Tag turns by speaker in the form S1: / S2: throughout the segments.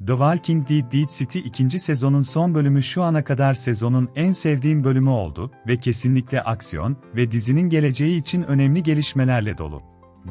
S1: The Walking Dead Dead City ikinci sezonun son bölümü şu ana kadar sezonun en sevdiğim bölümü oldu ve kesinlikle aksiyon ve dizinin geleceği için önemli gelişmelerle dolu.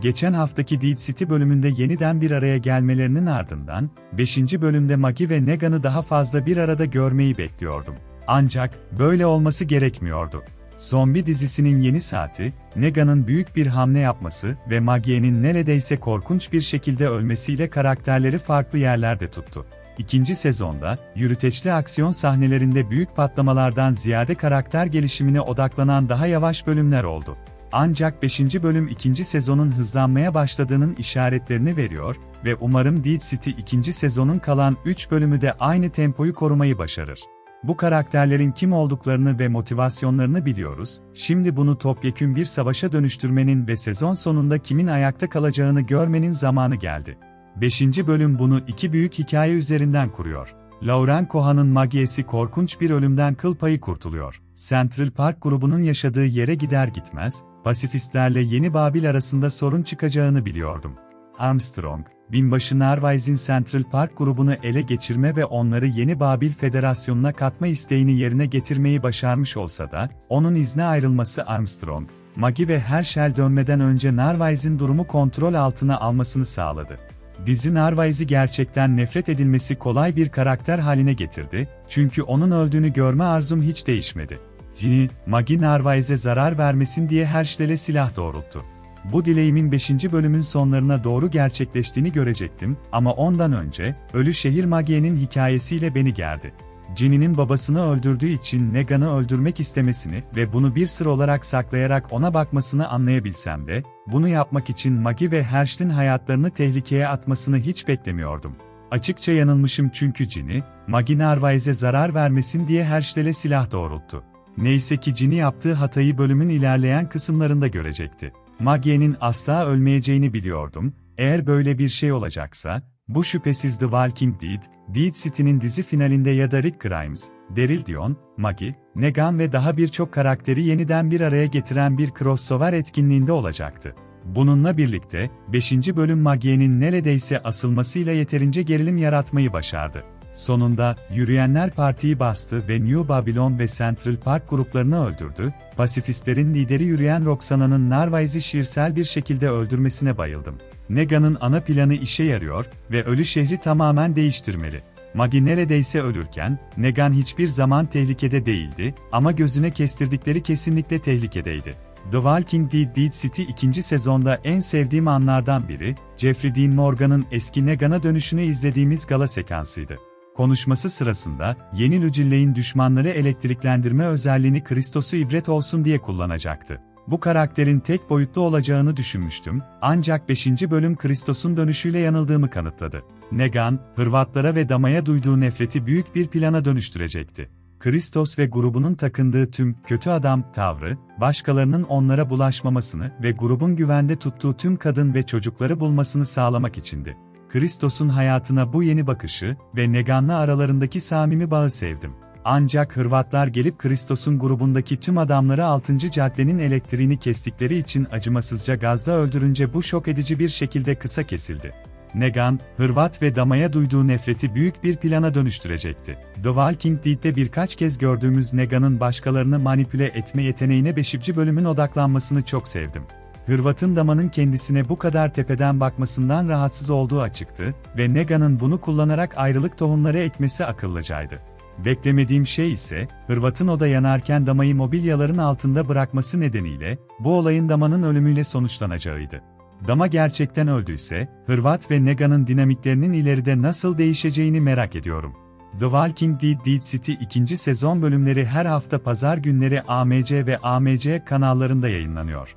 S1: Geçen haftaki Dead City bölümünde yeniden bir araya gelmelerinin ardından, 5. bölümde Maggie ve Negan'ı daha fazla bir arada görmeyi bekliyordum. Ancak, böyle olması gerekmiyordu. Zombi dizisinin yeni saati, Negan'ın büyük bir hamle yapması ve Maggie'nin neredeyse korkunç bir şekilde ölmesiyle karakterleri farklı yerlerde tuttu. İkinci sezonda, yürüteçli aksiyon sahnelerinde büyük patlamalardan ziyade karakter gelişimine odaklanan daha yavaş bölümler oldu. Ancak 5. bölüm 2. sezonun hızlanmaya başladığının işaretlerini veriyor ve umarım Dead City 2. sezonun kalan 3 bölümü de aynı tempoyu korumayı başarır. Bu karakterlerin kim olduklarını ve motivasyonlarını biliyoruz, şimdi bunu topyekün bir savaşa dönüştürmenin ve sezon sonunda kimin ayakta kalacağını görmenin zamanı geldi. 5. bölüm bunu iki büyük hikaye üzerinden kuruyor. Lauren Cohan'ın Maggie'si korkunç bir ölümden kıl payı kurtuluyor. Central Park grubunun yaşadığı yere gider gitmez, pasifistlerle Yeni Babil arasında sorun çıkacağını biliyordum. Armstrong, binbaşı Narvaez'in Central Park grubunu ele geçirme ve onları Yeni Babil Federasyonu'na katma isteğini yerine getirmeyi başarmış olsa da, onun izne ayrılması Armstrong, Maggie ve Herschel dönmeden önce Narvaez'in durumu kontrol altına almasını sağladı. Dizi Narvaez'i gerçekten nefret edilmesi kolay bir karakter haline getirdi, çünkü onun öldüğünü görme arzum hiç değişmedi. Ginny, Maggie Narvaez'e zarar vermesin diye Herschel'e silah doğrulttu. Bu dileğimin 5. bölümün sonlarına doğru gerçekleştiğini görecektim ama ondan önce, Ölü Şehir Maggie'nin hikayesiyle beni gerdi. Ginny'nin babasını öldürdüğü için Negan'ı öldürmek istemesini ve bunu bir sır olarak saklayarak ona bakmasını anlayabilsem de, bunu yapmak için Maggie ve Herschel'in hayatlarını tehlikeye atmasını hiç beklemiyordum. Açıkça yanılmışım çünkü Ginny, Maggie Narvaez'e zarar vermesin diye Herschel'e silah doğrulttu. Neyse ki Ginny yaptığı hatayı bölümün ilerleyen kısımlarında görecekti. Maggie'nin asla ölmeyeceğini biliyordum, eğer böyle bir şey olacaksa, bu şüphesiz The Walking Dead, Dead City'nin dizi finalinde ya da Rick Grimes, Daryl Dion, Maggie, Negan ve daha birçok karakteri yeniden bir araya getiren bir crossover etkinliğinde olacaktı. Bununla birlikte, 5. bölüm Maggie'nin neredeyse asılmasıyla yeterince gerilim yaratmayı başardı. Sonunda, yürüyenler partiyi bastı ve New Babylon ve Central Park gruplarını öldürdü, pasifistlerin lideri yürüyen Roxana'nın Narvaez'i şiirsel bir şekilde öldürmesine bayıldım. Negan'ın ana planı işe yarıyor ve ölü şehri tamamen değiştirmeli. Maggie neredeyse ölürken, Negan hiçbir zaman tehlikede değildi ama gözüne kestirdikleri kesinlikle tehlikedeydi. The Walking Dead Dead City ikinci sezonda en sevdiğim anlardan biri, Jeffrey Dean Morgan'ın eski Negan'a dönüşünü izlediğimiz gala sekansıydı. Konuşması sırasında, yeni Lucille'in düşmanları elektriklendirme özelliğini Kristos'u ibret olsun diye kullanacaktı. Bu karakterin tek boyutlu olacağını düşünmüştüm, ancak 5. bölüm Kristos'un dönüşüyle yanıldığımı kanıtladı. Negan, Hırvatlara ve Dama'ya duyduğu nefreti büyük bir plana dönüştürecekti. Kristos ve grubunun takındığı tüm kötü adam tavrı, başkalarının onlara bulaşmamasını ve grubun güvende tuttuğu tüm kadın ve çocukları bulmasını sağlamak içindi. Kristos'un hayatına bu yeni bakışı ve Negan'la aralarındaki samimi bağı sevdim. Ancak Hırvatlar gelip Kristos'un grubundaki tüm adamları 6. caddenin elektriğini kestikleri için acımasızca gazla öldürünce bu şok edici bir şekilde kısa kesildi. Negan, Hırvat ve Dama'ya duyduğu nefreti büyük bir plana dönüştürecekti. The Walking Dead'de birkaç kez gördüğümüz Negan'ın başkalarını manipüle etme yeteneğine 5. bölümün odaklanmasını çok sevdim. Hırvat'ın Dama'nın kendisine bu kadar tepeden bakmasından rahatsız olduğu açıktı ve Negan'ın bunu kullanarak ayrılık tohumları ekmesi akıllıcaydı. Beklemediğim şey ise, Hırvat'ın oda yanarken Dama'yı mobilyaların altında bırakması nedeniyle, bu olayın Dama'nın ölümüyle sonuçlanacağıydı. Dama gerçekten öldüyse, Hırvat ve Negan'ın dinamiklerinin ileride nasıl değişeceğini merak ediyorum. The Walking Dead Dead City ikinci sezon bölümleri her hafta pazar günleri AMC ve AMC kanallarında yayınlanıyor.